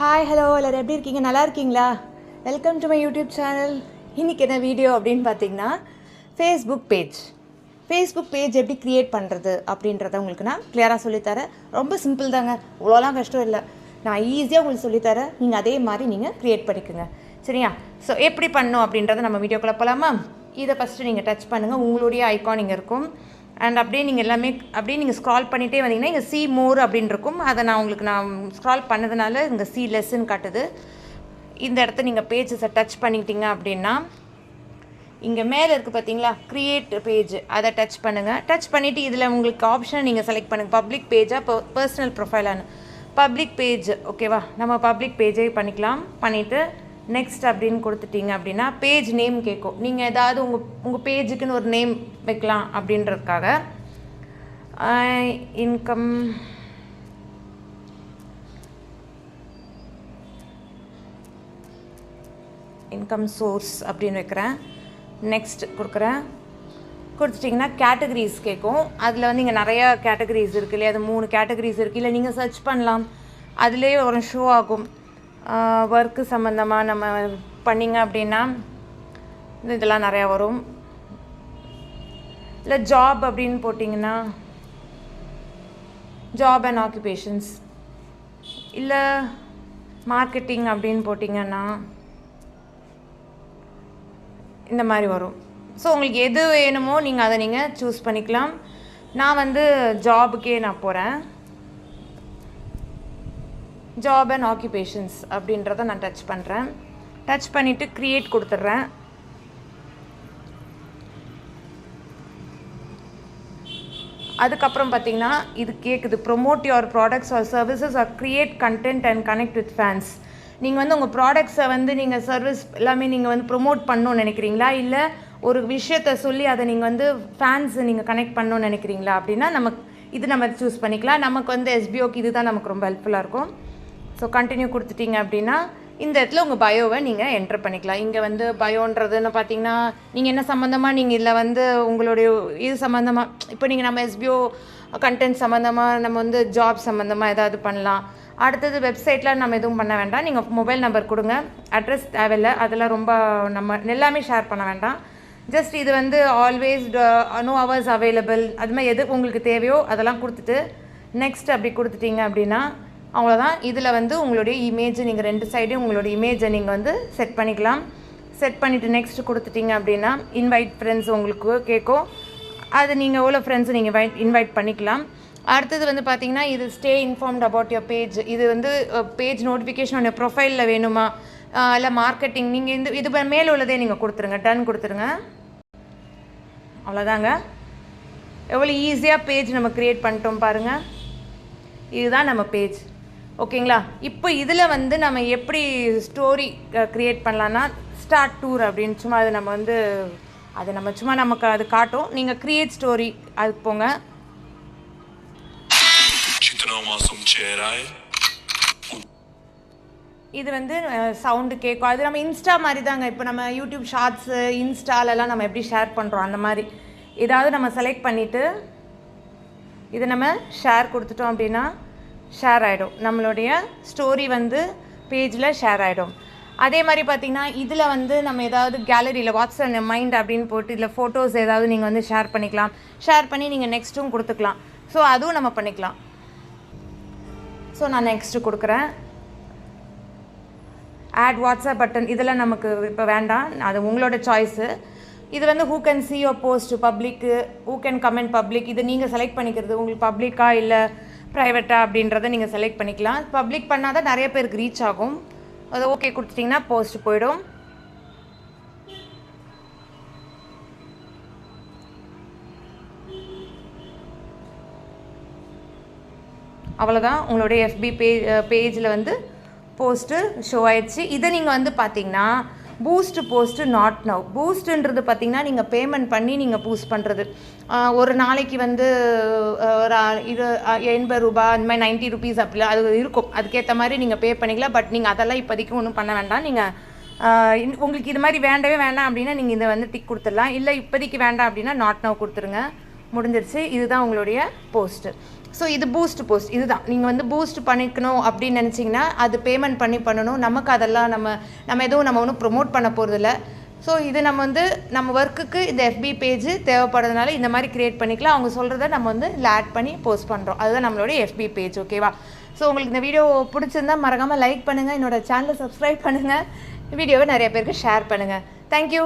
Hi hello எல்லோரும் எப்படி இருக்கீங்க? நல்லா இருக்கீங்களா? Welcome to my YouTube channel இன்றைக்கி என்ன வீடியோ அப்படின்னு பார்த்தீங்கன்னா ஃபேஸ்புக் பேஜ் ஃபேஸ்புக் பேஜ் எப்படி க்ரியேட் பண்ணுறது அப்படின்றத உங்களுக்கு நான் கிளியராக சொல்லித்தரேன். ரொம்ப சிம்பிள் தாங்க. இவ்வளோலாம் கஷ்டம் இல்லை. நான் ஈஸியாக உங்களுக்கு சொல்லித்தரேன். நீங்கள் அதே மாதிரி நீங்கள் க்ரியேட் பண்ணிக்கோங்க. சரியா? ஸோ எப்படி பண்ணணும் அப்படின்றத நம்ம வீடியோக்குள்ளே போகலாமா இதை ஃபஸ்ட்டு நீங்கள் டச் பண்ணுங்கள் உங்களுடைய ஐகான் இங்கே இருக்கும். அண்ட் அப்படியே நீங்கள் எல்லாமே அப்படியே நீங்கள் ஸ்க்ரால் பண்ணிகிட்டே வந்தீங்கன்னா இங்கே சி மோர் அப்படின்னு இருக்கும். அதை நான் உங்களுக்கு நான் ஸ்க்ரால் பண்ணதுனால இங்கே சி லெஸ்ன்னு காட்டுது. இந்த இடத்த நீங்கள் பேஜஸை டச் பண்ணிட்டீங்க அப்படின்னா இங்கே மேலே இருக்குது பார்த்தீங்களா க்ரியேட் பேஜ் அதை டச் பண்ணுங்கள் டச் பண்ணிவிட்டு இதில் உங்களுக்கு ஆப்ஷனை நீங்கள் செலக்ட் பண்ணுங்கள் பப்ளிக் பேஜாக பர்சனல் ப்ரொஃபைலானு பப்ளிக் பேஜ் ஓகேவா நம்ம பப்ளிக் பேஜே பண்ணிக்கலாம். பண்ணிவிட்டு நெக்ஸ்ட் அப்படின்னு கொடுத்துட்டீங்க அப்படின்னா பேஜ் நேம் கேட்கும் நீங்கள் ஏதாவது உங்கள் உங்கள் பேஜுக்குன்னு ஒரு நேம் வைக்கலாம் அப்படின்றதுக்காக. இன்கம் இன்கம் சோர்ஸ் அப்படின்னு வைக்கிறேன். நெக்ஸ்ட் கொடுக்குறேன். கொடுத்துட்டிங்கன்னா கேட்டகரிஸ் கேட்கும் அதில் வந்து இங்கே நிறையா கேட்டகரிஸ் இருக்குது இல்லையா? அது மூணு கேட்டகரிஸ் இருக்குது இல்லை நீங்கள் சர்ச் பண்ணலாம். அதுலேயே ஒரு ஷோ ஆகும். ஒர்க்கு சம்மந்தமாக நம்ம பண்ணிங்க அப்படின்னா இதெல்லாம் நிறையா வரும். இல்லை ஜாப் அப்படின்னு போட்டிங்கன்னா ஜாப் அண்ட் ஆக்குபேஷன்ஸ் இல்லை மார்க்கெட்டிங் அப்படின்னு போட்டிங்கன்னா இந்த மாதிரி வரும். ஸோ உங்களுக்கு எது வேணுமோ நீங்கள் அதை நீங்கள் சூஸ் பண்ணிக்கலாம். நான் வந்து ஜாபுக்கே நான் போகிறேன் ஜாப் அண்ட் ஆக்குபேஷன்ஸ் அப்படின்றத நான் டச் பண்ணுறேன் டச் பண்ணிவிட்டு க்ரியேட் கொடுத்துட்றேன். அதுக்கப்புறம் பார்த்தீங்கன்னா இது கேட்குது promote your products or services or create content and connect with fans நீங்கள் வந்து உங்கள் ப்ராடக்ட்ஸை வந்து நீங்கள் சர்வீஸ் எல்லாமே நீங்கள் வந்து ப்ரொமோட் பண்ணணும்னு நினைக்கிறீங்களா? இல்லை ஒரு விஷயத்தை சொல்லி அதை நீங்கள் வந்து ஃபேன்ஸை நீங்கள் கனெக்ட் பண்ணணும்னு நினைக்கிறீங்களா? அப்படின்னா நமக்கு இது நம்ம சூஸ் பண்ணிக்கலாம். நமக்கு வந்து எஸ்பிஓக்கு இது தான் நமக்கு ரொம்ப ஹெல்ப்ஃபுல்லாக இருக்கும். ஸோ கண்டினியூ கொடுத்துட்டீங்க அப்படின்னா இந்த இடத்துல உங்கள் பயோவை நீங்கள் என்டர் பண்ணிக்கலாம். இங்கே வந்து பயோன்றதுன்னு பார்த்தீங்கன்னா நீங்கள் என்ன சம்மந்தமாக நீங்கள் இதில் வந்து உங்களுடைய இது சம்மந்தமாக இப்போ நீங்கள் நம்ம எஸ்பிஓ கண்டென்ட் சம்மந்தமாக நம்ம வந்து ஜாப் சம்மந்தமாக ஏதாவது பண்ணலாம். அடுத்தது வெப்சைட்டில் நம்ம எதுவும் பண்ண வேண்டாம். நீங்கள் மொபைல் நம்பர் கொடுங்க. அட்ரஸ் தேவையில்லை. அதெல்லாம் ரொம்ப நம்ம எல்லாமே ஷேர் பண்ண வேண்டாம். ஜஸ்ட் இது வந்து ஆல்வேஸ் நோ ஹவர்ஸ் அவைலபிள் அது மாதிரி எது உங்களுக்கு தேவையோ அதெல்லாம் கொடுத்துட்டு நெக்ஸ்ட் அப்படி கொடுத்துட்டீங்க அப்படின்னா அவ்வளோதான் இதில் வந்து உங்களுடைய இமேஜ் நீங்கள் ரெண்டு சைடையும் உங்களுடைய இமேஜை நீங்கள் வந்து செட் பண்ணிக்கலாம். செட் பண்ணிவிட்டு நெக்ஸ்ட் கொடுத்துட்டீங்க அப்படின்னா இன்வைட் ஃப்ரெண்ட்ஸ் உங்களுக்கு கேட்கும். அது நீங்கள் எவ்வளோ ஃப்ரெண்ட்ஸ் நீங்கள் இன்வைட் இன்வைட் பண்ணிக்கலாம். அடுத்தது வந்து பார்த்தீங்கன்னா இது stay informed about your page இது வந்து பேஜ் நோட்டிஃபிகேஷன் உடைய ப்ரொஃபைலில் வேணுமா? இல்லை மார்க்கெட்டிங் நீங்கள் இந்த இது மேலே உள்ளதே நீங்கள் கொடுத்துருங்க. டன் கொடுத்துருங்க. அவ்வளோதாங்க எவ்வளோ ஈஸியாக பேஜ் நம்ம க்ரியேட் பண்ணிட்டோம் பாருங்கள் இதுதான் நம்ம பேஜ் ஓகேங்களா? இப்போ இதில் வந்து நம்ம எப்படி ஸ்டோரி க்ரியேட் பண்ணலான்னா ஸ்டார்ட் டூர் அப்படின்னு சும்மா அது நம்ம வந்து அதை நம்ம சும்மா நமக்கு அது காட்டும். நீங்கள் க்ரியேட் ஸ்டோரி அதுக்கு போங்க. இது வந்து சவுண்டு கேட்கும் அது நம்ம இன்ஸ்டா மாதிரி தாங்க. இப்போ நம்ம யூடியூப் ஷார்ட்ஸு இன்ஸ்டாலெல்லாம் நம்ம எப்படி ஷேர் பண்ணுறோம் அந்த மாதிரி. ஏதாவது நம்ம செலக்ட் பண்ணிவிட்டு இதை நம்ம ஷேர் கொடுத்துட்டோம் அப்படின்னா ஷேர் ஆகிடும் நம்மளுடைய ஸ்டோரி வந்து பேஜில் ஷேர் ஆகிடும் அதே மாதிரி பார்த்திங்கன்னா இதில் வந்து நம்ம ஏதாவது கேலரியில் வாட்ஸ்அப் மைண்ட் அப்படின்னு போட்டு இதில் ஃபோட்டோஸ் ஏதாவது நீங்கள் வந்து ஷேர் பண்ணிக்கலாம். ஷேர் பண்ணி நீங்கள் நெக்ஸ்ட்டும் கொடுத்துக்கலாம். ஸோ அதுவும் நம்ம பண்ணிக்கலாம். ஸோ நான் நெக்ஸ்ட்டு கொடுக்குறேன். ஆட் வாட்ஸ்அப் பட்டன் இதெல்லாம் நமக்கு இப்போ வேண்டாம். அது உங்களோட சாய்ஸு இது வந்து who can see your post public who can comment public இது நீங்கள் செலக்ட் பண்ணிக்கிறது உங்களுக்கு பப்ளிக்கா இல்லை ப்ரைவேட்டா அப்படின்றத நீங்கள் செலக்ட் பண்ணிக்கலாம். பப்ளிக் பண்ணால் தான் நிறைய பேருக்கு ரீச் ஆகும். அது ஓகே கொடுத்துட்டிங்கன்னா போஸ்ட் போயிடும். அவ்வளோதான் உங்களுடைய எஃபி பே பேஜில் வந்து போஸ்ட்டு ஷோ ஆயிடுச்சு. இதை நீங்கள் வந்து பார்த்தீங்கன்னா பூஸ்ட் போஸ்ட்டு நாட் நவ் பூஸ்ட்டுன்றது பார்த்திங்கன்னா நீங்கள் பேமெண்ட் பண்ணி நீங்கள் பூஸ்ட் பண்ணுறது ஒரு நாளைக்கு வந்து ஒரு இரு எண்பது ரூபா அந்த மாதிரி நைன்ட்டி ருபீஸ் அப்படிலாம் அது இருக்கும். அதுக்கேற்ற மாதிரி நீங்கள் பே பண்ணிக்கலாம். பட் நீங்கள் அதெல்லாம் இப்போதைக்கு ஒன்றும் பண்ண வேண்டாம். நீங்கள் இன்- உங்களுக்கு இது மாதிரி வேண்டவே வேண்டாம் அப்படின்னா நீங்கள் இதை வந்து டிக் கொடுத்துடலாம். இல்லை இப்போதைக்கு வேண்டாம் அப்படின்னா நாட் நவ் கொடுத்துருங்க. முடிஞ்சிருச்சு. இதுதான் உங்களுடைய போஸ்ட்டு ஸோ இது பூஸ்ட் போஸ்ட் இதுதான். நீங்கள் வந்து பூஸ்ட் பண்ணிக்கணும் அப்படின்னு நினச்சிங்கன்னா அது பேமெண்ட் பண்ணி பண்ணணும். நமக்கு அதெல்லாம் நம்ம நம்ம எதுவும் நம்ம ஒன்றும் ப்ரொமோட் பண்ண போகிறதில்ல ஸோ இது நம்ம வந்து நம்ம ஒர்க்குக்கு இந்த எஃபி பேஜ் தேவைப்படுறதுனால இந்த மாதிரி க்ரியேட் பண்ணிக்கலாம். அவங்க சொல்கிறத நம்ம வந்து இதில் ஆட் பண்ணி போஸ்ட் பண்ணுறோம் அதுதான் நம்மளுடைய எஃபி பேஜ் ஓகேவா ஸோ உங்களுக்கு இந்த வீடியோ பிடிச்சிருந்தா மறக்காமல் லைக் பண்ணுங்கள் என்னோட சேனலை சப்ஸ்கிரைப் பண்ணுங்கள் வீடியோவை நிறைய பேருக்கு ஷேர் பண்ணுங்கள் தேங்க்யூ